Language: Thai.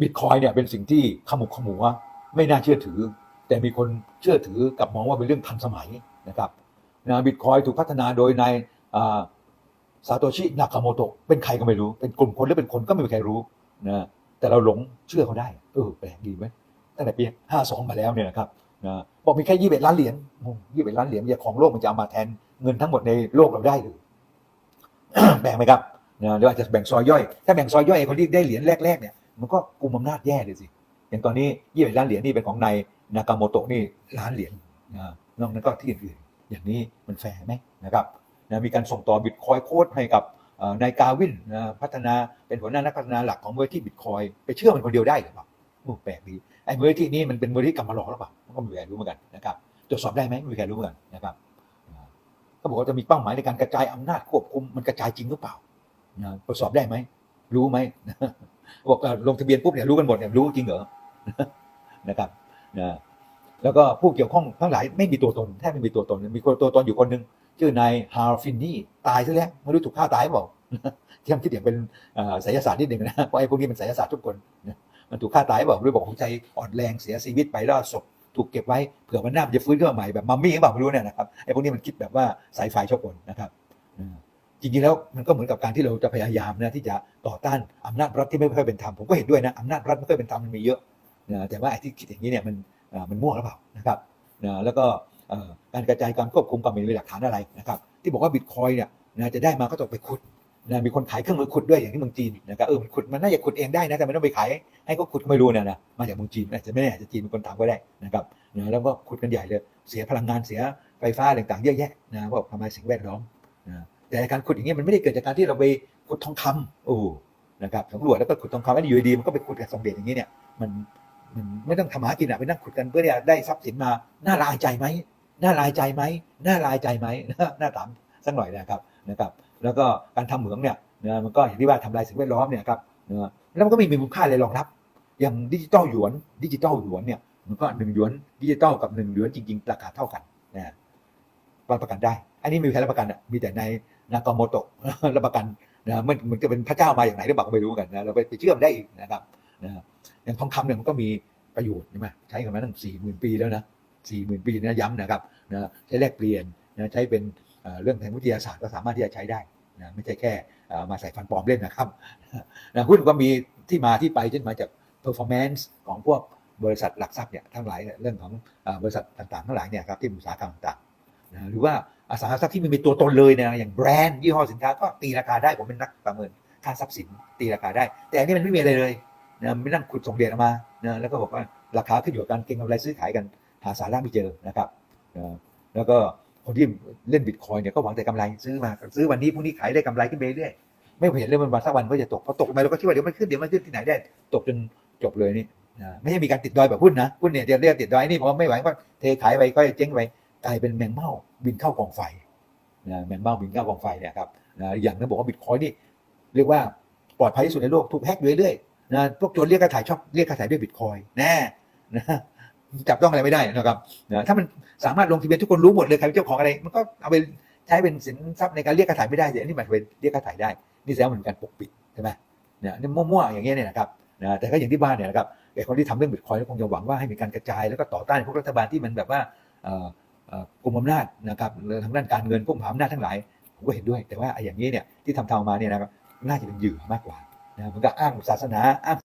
บิตคอยเนี่ยเป็นสิ่งที่ขมุกขมัวไม่น่าเชื่อถือ แต่มีคนเชื่อถือกับมองว่าเป็นเรื่องทันสมัยนะครับนะบิตคอยถูกพัฒนาโดยนายซาโตชินากาโมโตะเป็นใครก็ไม่รู้ เป็นกลุ่มคนหรือเป็นคนก็ไม่มีใครรู้นะแต่เราหลงเชื่อเขาได้ เออแปลกดีไหมตั้งแต่ปี52มาแล้วเนี่ยนะครับนะบอกมีแค่21ล้านเหรียญยี่สิบล้านเหรียญอย่าของโลกมันจะเอามาแทนเงินทั้งหมดในโลกเราได้หรือแบ่งไหมครับนะหรืออาจจะแบ่งซอยย่อย ถ้าแบ่งซอยย่อยไอ้คนที่ได้เหรียญแรกๆเนี่ย มันก็กลุ่มอำนาจแย่เลยสิ อย่างตอนนี้ยี่สิบล้านเหรียญนี่เป็นของนายนากาโมโตะนี่ล้านเหรียญนอกนั้นก็ที่อื่นๆอย่างนี้มันแฟร์ไหมนะครับนะมีการส่งต่อบิตคอยโค้ดให้กับนายกาวินนะพัฒนาเป็นหัวหน้านักพัฒนาหลักของมูลที่บิตคอยไปเชื่อมันคนเดียวได้หรือเปล่าโอ้แปลกดีไอ้มูลที่นี้มันเป็นมูลที่กำมาหลอกหรือเปล่ามันก็ไม่มีใครรู้เหมือนกันนะครับตรวจสอบได้ไหมไม่มีใครรู้เหมือนกันนะครับอ่าก็บอกว่าจะมีเป้าหมายในการกระจายอำนาจควบคุมมันกระจายจริงหรือเปล่านะตรวจสอบได้ไหมรู้ไหม บอกลงทะเบียนปุ๊บเนี่ยรู้กันหมดเนี่ยรู้จริงเหรอนะครับนะแล้วก็ผู้เกี่ยวข้องทั้งหลายไม่มีตัวตนแทบไม่มีตัวตน มีคนตัวตนอยู่คนหนึ่งชื่อนายฮาร์ฟินนี่ตายซะแล้วไม่รู้ถูกฆ่าตายหรือเปล่าที่ทำคิดอย่างเป็นเอ่อไสยศาสตร์นิดหนึ่งนะเพราะไอ้พวกนี้เป็นไสยศาสตร์ทุกคนมันถูกฆ่าตายหรือเปล่าด้วยบอกของใจอ่อนแรงเสียชีวิตไปแล้วศพถูกเก็บไว้เผื่อวันหน้ามันจะฟื้นขึ้นมาใหม่แบบมัมมี่หรือเปล่าไม่รู้เนี่ยนะครับไอ้พวกนี้มันคิดแบบว่าสายไฟชอบคนนะครับ จริงๆแล้วมันก็เหมือนกับการที่เราจะพยายามนะที่จะต่อต้านอำนาจรัฐที่ไม่ค่อยเป็นธรรมผมก็เห็นด้วยนะอำนาจรัฐไม่ค่อยเป็นธรรมมันมีเยอะนะแต่ว่าไอ้ที่คิดอย่างนี้เนี่ยมันมันมั่วหรือเปล่านะครับนะแล้วก็การกระจายการควบคุมก็ไม่มีหลักฐานอะไรนะครับที่บอกว่าบิตคอยเนี่ยนะจะได้มาก็ต้องไปขุดนะมีคนขายเครื่องมือขุดด้วยอย่างที่เมืองจีนนะครับเออมันขุดมันน่าจะขุดเองได้นะแต่ไม่ต้องไปขายให้เขาขุดไม่รู้นะนะมาจากเมืองจีนอาจจะไม่แน่อาจจะจีนเป็นคนทำก็ได้นะครับนะแล้วก็ขุดกันใหญ่เลยเสียพลังงานเสียไฟฟ้าต่างๆเยอะแยะนะเพราะทำลายสิ่งแวดล้อมนะ แต่การขุดอย่างเงี้ยมันไม่ได้เกิดจากการที่เราไปขุดทองคำโอ้นะครับสำรวจแล้วก็ขุดทองคำไม่ได้อยู่ดีๆมันก็ไปขุดกับสมเด็จอย่างนี้เนี่ยมันมันไม่ต้องทำหากินอะไปนั่งขุดกันเพื่อที่จะได้ทรัพย์สินมาน่าลายใจไหมน่าลายใจไหมน่าลายใจไหมน่าถามสักหน่อยนะครับนะครับ แล้วก็การทำเหมืองเนี่ยนะมันก็อย่างที่ว่าทำลายสิ่งแวดล้อมเนี่ยครับนะแล้วมันก็ไมมีมูลค่าอะไรรองรับ อย่างดิจิตอลหยวน ดิจิตอลหยวนเนี่ยมันก็หนึ่งหยวนดิจิตอลกับหนึ่งหยวนจริง ๆ ราคาเท่ากันนะรับประกันได้ อันนี้มีใครรับประกันอะมีแต่ในนากาโมโตะรับประกันนะมันมันจะเป็นพระเจ้ามาอย่างไหนหรือเปล่าก็ไม่รู้กันนะเราไปไปเชื่อมได้อีกนะครับนะอย่างทองคำเนี่ยมันก็มีประโยชน์ใช่ไหมใช้กันมาตั้งสี่หมื่นปีแล้วนะสี่หมื่นปีนะย้ำนะครับนะใช้แลกเปลี่ยนนะใช้เป็นเรื่องทางวิทยาศาสตร์ก็สามารถที่จะใช้ได้นะไม่ใช่แค่มาใส่ฟันปลอมเล่นนะครับนะหุ้นก็มีที่มาที่ไปเช่นมาจาก performance ของพวกบริษัทหลักทรัพย์เนี่ยทั้งหลายเรื่องของบริษัทต่างๆทั้งหลายเนี่ยครับที่อุตสาหกรรมต่างๆนะหรือว่า อสังหาทรัพย์ที่มันมีตัวตนเลยนะอย่างแบรนด์ยี่ห้อสินค้าก็ตีราคาได้ผมเป็นนักประเมินค่าทรัพย์สินตีราคาได้ แต่อันนี้มันไม่มีอะไรเลยนะไม่นั่งขุดส่งเดียออกมานะแล้วก็บอกว่าราคาขึ้นอยู่กับการเก็งกำไรซื้อขายกันหาสาระไม่เจอนะครับนะแล้วก็คนที่เล่นบิตคอยเนี่ยก็หวังแต่กำไรซื้อมาซื้อวันนี้พรุ่งนี้ขายได้กำไรขึ้นไปเรื่อยไม่เห็นเลยมันวันสักวันก็จะตกพอตกไปเราก็คิดว่าเดี๋ยวมันขึ้นเดี๋ยวมันขึ้นที่ไหนได้ตกจนจบเลยนี่นะไม่ใช่มีการติดดอยแบบหุ้นนะหุ้นเนี่ยเดี๋ยวเรียกติดดอยนี่ผมว่าไม่ไหวก็เทขายไปก็เจ๊งไป กลายเป็นแมงเม่าบินเข้ากองไฟนะแมงเม่าบินเข้ากองไฟเนี่ยครับนะอย่างนั้นบอกว่าบิตคอยนี่เรียกว่าปลอดภัยที่สุดในโลกถูกแฮกเรื่อยๆนะพวกโจรเรียกค่าถ่ายชอบเรียกค่าถ่ายด้วยบิตคอยแน่นะจับต้องอะไรไม่ได้นะครับนะถ้ามันสามารถลงทะเบียนทุกคนรู้หมดเลยใครเป็นเจ้าของอะไร มันก็เอาไปใช้เป็นสินทรัพย์ในการเรียกค่าถ่ายไม่ได้แต่อันนี้มันเป็นเรียกค่าถ่ายได้ นี่แสดงว่ามันเป็นการปกปิดใช่ไหมเนี่ยนี่มั่วๆอย่างเงี้ยเนี่ยนะครับนะแต่ก็อย่างที่บ้านเนี่ยนะครับไอ้คนที่ทำเรื่องบิตคอยน์คงจะหวังว่าให้มีการกระจายแล้วก็ต่อต้านพวกรัฐบาลที่มันแบบว่า กลุ่มอำนาจนะครับทางด้านการเงินพวกมหาอำนาจทั้งหลายผมก็เห็นด้วย แต่ว่าไอ้อย่างนี้เนี่ยที่ทำทำมาเนี่ยนะครับน่าจะเป็นเหยื่อมากกว่านะมันก็อ้างศาสนาอ้าง